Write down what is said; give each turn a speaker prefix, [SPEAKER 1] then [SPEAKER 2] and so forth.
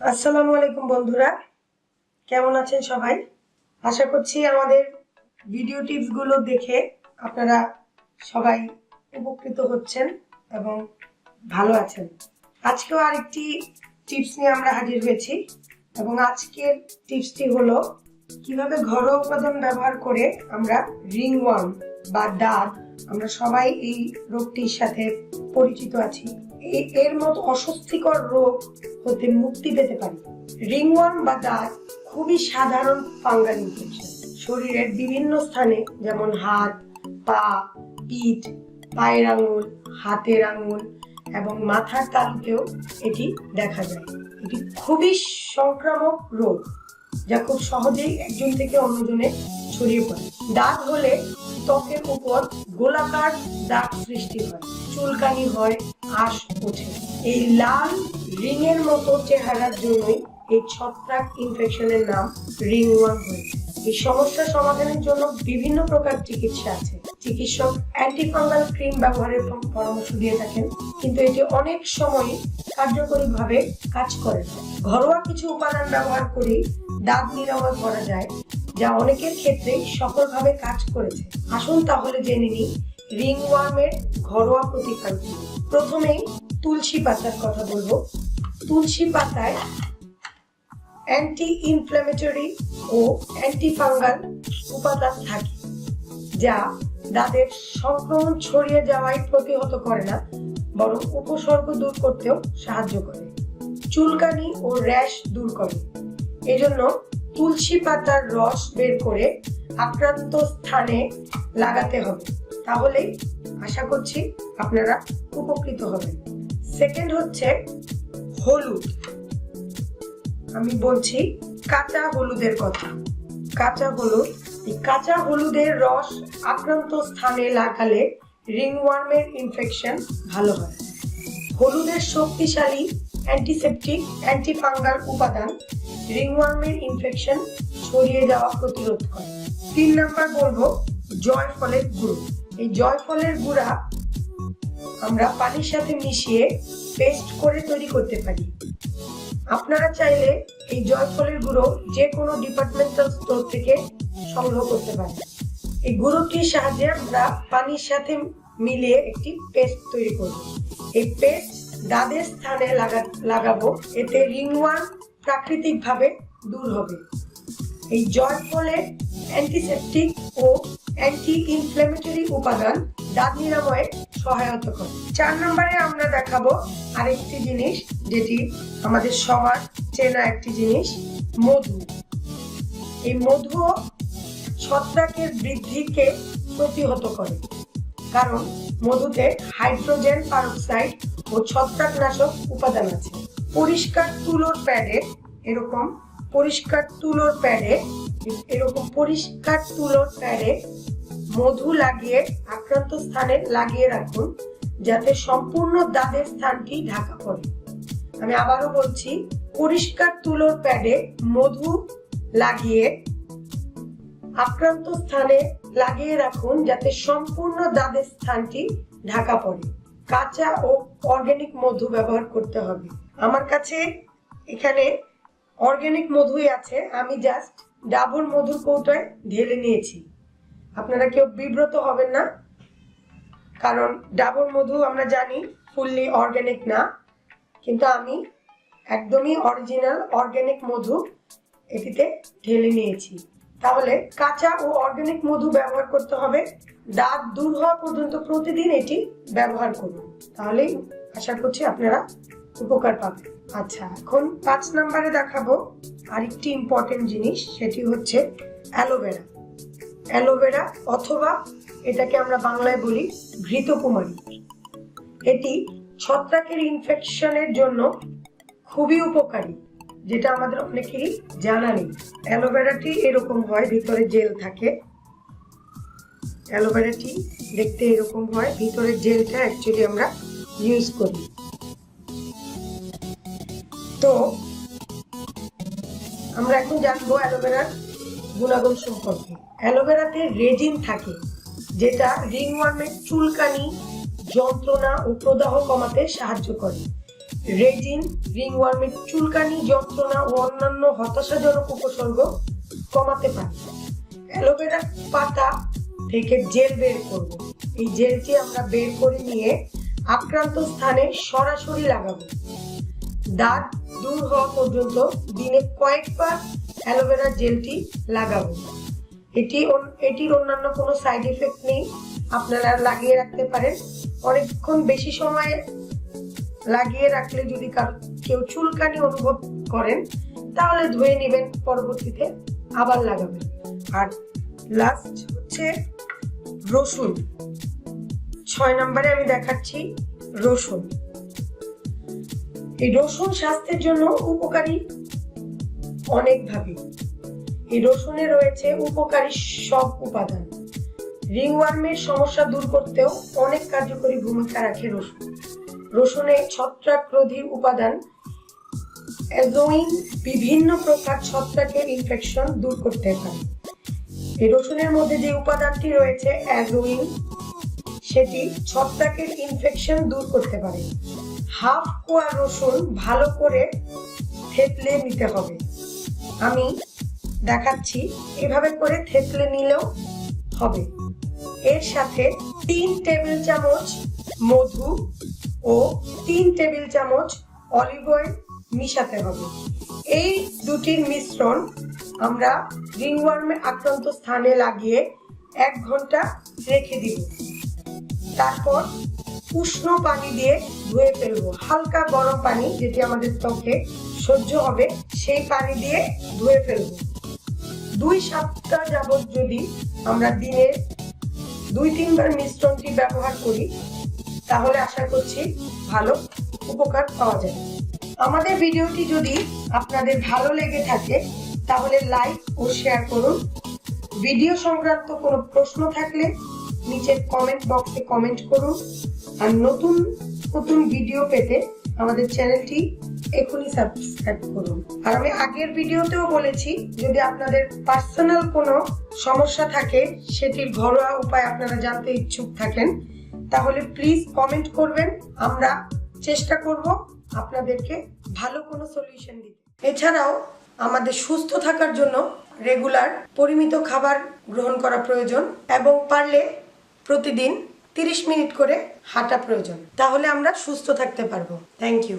[SPEAKER 1] আসসালামু আলাইকুম বন্ধুরা। কেমন আছেন সবাই? আশা করছি আমাদের ভিডিও টিপসগুলো দেখে আপনারা সবাই উপকৃত হচ্ছেন এবং ভালো আছেন। আজকেও আরেকটি টিপস নিয়ে আমরা হাজির হয়েছি এবং আজকের টিপসটি হলো কীভাবে ঘরোয়া উপাদান ব্যবহার করে আমরা রিং ওয়ার্ম বা দাগ আমরা সবাই এই রোগটির সাথে পরিচিত আছি। এর মতো অস্বস্তিকর রোগ হতে মুক্তি পেতে পারি। রিংওয়ার্ম বা দাগ খুবই সাধারণ ফাঙ্গাল ইনফেকশন শরীরের বিভিন্ন স্থানে যেমন হাত, পা, পিঠ, পায়ের আঙুল, হাতের আঙুল এবং মাথার তালুতেও এটি দেখা যায়। এটি খুবই সংক্রামক রোগ, যা খুব সহজেই একজন থেকে অন্যজনে ছড়িয়ে পড়ে। দাগ হলে ত্বকের উপর গোলাকার দাগ সৃষ্টি হয়। চুলকানি হয়, আঁশ ওঠে। এই লাল রিং এর মতো চেহারার জন্যই এই ছত্রাক ইনফেকশনের নাম রিং ওয়ার্ম হয়েছে এই সমস্যা সমাধানের জন্য বিভিন্ন প্রকার চিকিৎসা আছে। চিকিৎসক অ্যান্টিফাঙ্গাল ক্রিম ব্যবহারের পরামর্শ দিয়ে থাকেন, কিন্তু এটি অনেক সময় কার্যকরীভাবে কাজ করে ঘরোয়া কিছু উপাদান ব্যবহার করে দাগ নিরাময় করা যায়। যা অনেকের ক্ষেত্রেই সফলভাবে কাজ করেছে। আসুন তাহলে জেনে নিই ওয়ার্মের ঘরোয়া প্রতিকার প্রথমেই তুলসী পাতার কথা বলব। তুলসী পাতায় অ্যান্টি ইনফ্ল্যামেটরি ও অ্যান্টিফাঙ্গাল উপাদান থাকে, যা দাঁতের সংক্রমণ ছড়িয়ে যাওয়াই প্রতিহত করে না, বরং উপসর্গ দূর করতেও সাহায্য করে। চুলকানি ও র্যাশ দূর করে। এজন্য তুলসী পাতার রস বের করে আক্রান্ত স্থানে লাগাতে হবে। তাহলে আশা করছি আপনারা উপকৃত হবেন। সেকেন্ড হচ্ছে হলুদ। আমি বলছি কাঁচা হলুদের কথা। কাঁচা হলুদ। কাঁচা হলুদের রস আক্রান্ত স্থানে লাগালে রিংওয়ার্মের ইনফেকশন ভালো হয়। হলুদের শক্তিশালী অ্যান্টিসেপটিক অ্যান্টিফাঙ্গাল উপাদান রিংওয়ার্মের ইনফেকশন ছড়িয়ে যাওয়া প্রতিরোধ করে। তিন নাম্বার বলব জয়ফলের গুঁড়ো। এই জয়ফলের গুঁড়া আমরা পানির সাথে মিশিয়ে পেস্ট করে তৈরি করতে পারি। আপনারা চাইলে এই জয়ফলের গুঁড়ো যে কোনো ডিপার্টমেন্টাল স্টোর থেকে সংগ্রহ করতে পারেন। এই গুঁড়োটির সাহায্যে আমরা পানির সাথে মিলিয়ে একটি পেস্ট তৈরি করব। এই পেস্ট দাঁতের স্থানে লাগা- লাগাবো। এতে রিংওয়ার্ম প্রাকৃতিকভাবে দূর হবে। এই জয়ফলের অ্যান্টিসেপটিক ও অ্যান্টি ইনফ্ল্যামেটরি উপাদান দাঁত নিরাময়ে সহায়তা করে। চার নম্বরে আমরা দেখাবো আরেকটি জিনিস, যেটি আমাদের সবার চেনা একটি জিনিস, মধু। এই মধু ছত্রাকের বৃদ্ধিকে প্রতিহত করে, কারণ মধুতে হাইড্রোজেন পারক্সাইড ও ছত্রাকনাশক উপাদান আছে। পরিষ্কার তুলোর প্যাডে এরকম পরিষ্কার তুলোর প্যাডে, এরকম পরিষ্কার তুলোর প্যাডে মধু লাগিয়ে, আক্রান্ত স্থানে লাগিয়ে রাখুন যাতে সম্পূর্ণ দাঁতের স্থানটি ঢাকা পড়ে। আমি আবারও বলছি, পরিষ্কার তুলোর প্যাডে মধু লাগিয়ে, আক্রান্ত স্থানে লাগিয়ে রাখুন যাতে সম্পূর্ণ দাঁতের স্থানটি ঢাকা পড়ে। কাঁচা ও অর্গানিক মধু ব্যবহার করতে হবে। আমার কাছে এখানে অর্গানিক মধুই আছে। আমি জাস্ট ডাবর মধুর কৌটায় ঢেলে নিয়েছি। আপনারা কেউ বিব্রত হবেন না, কারণ ডাবর মধু আমরা জানি ফুললি অর্গানিক না, কিন্তু আমি একদমই অরিজিনাল অর্গানিক মধু এটিতে ঢেলে নিয়েছি। তাহলে কাঁচা ও অর্গানিক মধু ব্যবহার করতে হবে। দাঁত দূর হওয়া পর্যন্ত প্রতিদিন এটি ব্যবহার করুন। তাহলেই আশা করছি আপনারা উপকার পাবেন আচ্ছা এখন পাঁচ নম্বরে দেখাবো আরেকটি ইম্পর্টেন্ট জিনিস, সেটি হচ্ছে অ্যালোভেরা। অ্যালোভেরা অথবা এটাকে আমরা বাংলায় বলি ঘৃতকুমারী। এটি ছত্রাকের ইনফেকশনের জন্য খুবই উপকারী, যেটা আমাদের অনেকেরই জানা নেই। অ্যালোভেরাটি এরকম হয়, ভিতরে জেল থাকে। অ্যালোভেরাটি দেখতে এরকম হয়, ভিতরে জেলটা অ্যাকচুয়ালি আমরা ইউজ করি। তো আমরা এখন জানব অ্যালোভেরার গুণাগুণ সম্পর্কে। অ্যালোভেরাতে রেজিন থাকে, যেটা রিংওয়ার্মের চুলকানি, যন্ত্রণা ও প্রদাহ কমাতে সাহায্য করে। রেজিন রিংওয়ার্মের চুলকানি, যন্ত্রণা ও অন্যান্য হতাশাজনক উপসর্গ কমাতে পারে। অ্যালোভেরা পাতা থেকে জেল বের করব। এই জেলটি আমরা বের করে নিয়ে আক্রান্ত স্থানে সরাসরি লাগাবো। দাঁত দূর হওয়া পর্যন্ত দিনে কয়েকবার অ্যালোভেরা জেলটি লাগাবো। এটি এটির অন্যান্য কোনো সাইড এফেক্ট নেই। আপনারা লাগিয়ে রাখতে পারেন। অনেকক্ষণ বেশি সময় লাগিয়ে রাখলে যদি কেউ চুলকানি অনুভব করেন, তাহলে ধুয়ে নেবেন, পরবর্তীতে আবার লাগাবেন। আর লাস্ট হচ্ছে রসুন। ছয় নম্বরে আমি দেখাচ্ছি রসুন। এই রসুন স্বাস্থ্যের জন্য উপকারী অনেকভাবে এই রসুনে রয়েছে উপকারী সব উপাদান। রিংওয়ার্মের সমস্যা দূর করতেও অনেক কার্যকরী ভূমিকা রাখে রসুন। রসুনে ছত্রাকরোধী উপাদান, অ্যাজোইন, বিভিন্ন প্রকার ছত্রাকের ইনফেকশন দূর করতে পারে। এই রসুনের মধ্যে যে উপাদানটি রয়েছে, অ্যাজোইন, সেটি ছত্রাকের ইনফেকশন দূর করতে পারে। হাফ কোয়া রসুন ভালো করে থেতলে নিতে হবে। আমি দেখাচ্ছি এভাবে করে থেতলে নিলেও হবে। এর সাথে তিন টেবিল চামচ মধু ও তিন টেবিল চামচ অলিভ অয়েল মিশাতে হবে। এই দুটির মিশ্রণ আমরা রিংওয়ার্মে আক্রান্ত স্থানে লাগিয়ে এক ঘণ্টা রেখে দিব। তারপর উষ্ণ পানি দিয়ে ধুয়ে ফেলব। হালকা গরম পানি যেটি আমাদের ত্বকে সহ্য হবে, সেই পানি দিয়ে ধুয়ে ফেলব। দুই সপ্তাহ যাবত যদি আমরা দিনে দুই তিনবার মিশ্রণটি ব্যবহার করি, তাহলে আশা করছি ভালো উপকার পাওয়া যায়। আমাদের ভিডিওটি যদি আপনাদের ভালো লেগে থাকে, তাহলে লাইক ও শেয়ার করুন। ভিডিও সংক্রান্ত কোনো প্রশ্ন থাকলে নিচের কমেন্ট বক্সে কমেন্ট করুন। আর নতুন নতুন ভিডিও পেতে আমাদের চ্যানেলটি এখনই সাবস্ক্রাইব করুন। আর আমি আগের ভিডিওতেও বলেছি, যদি আপনাদের পার্সোনাল কোনো সমস্যা থাকে, সেটির ঘরোয়া উপায় আপনারা জানতে ইচ্ছুক থাকেন, তাহলে প্লিজ কমেন্ট করবেন। আমরা চেষ্টা করব আপনাদেরকে ভালো কোনো সলিউশন দিতে। এছাড়াও আমাদের সুস্থ থাকার জন্য রেগুলার পরিমিত খাবার গ্রহণ করা প্রয়োজন এবং পারলে প্রতিদিন তিরিশ মিনিট করে হাঁটা প্রয়োজন। তাহলে আমরা সুস্থ থাকতে পারব। Thank you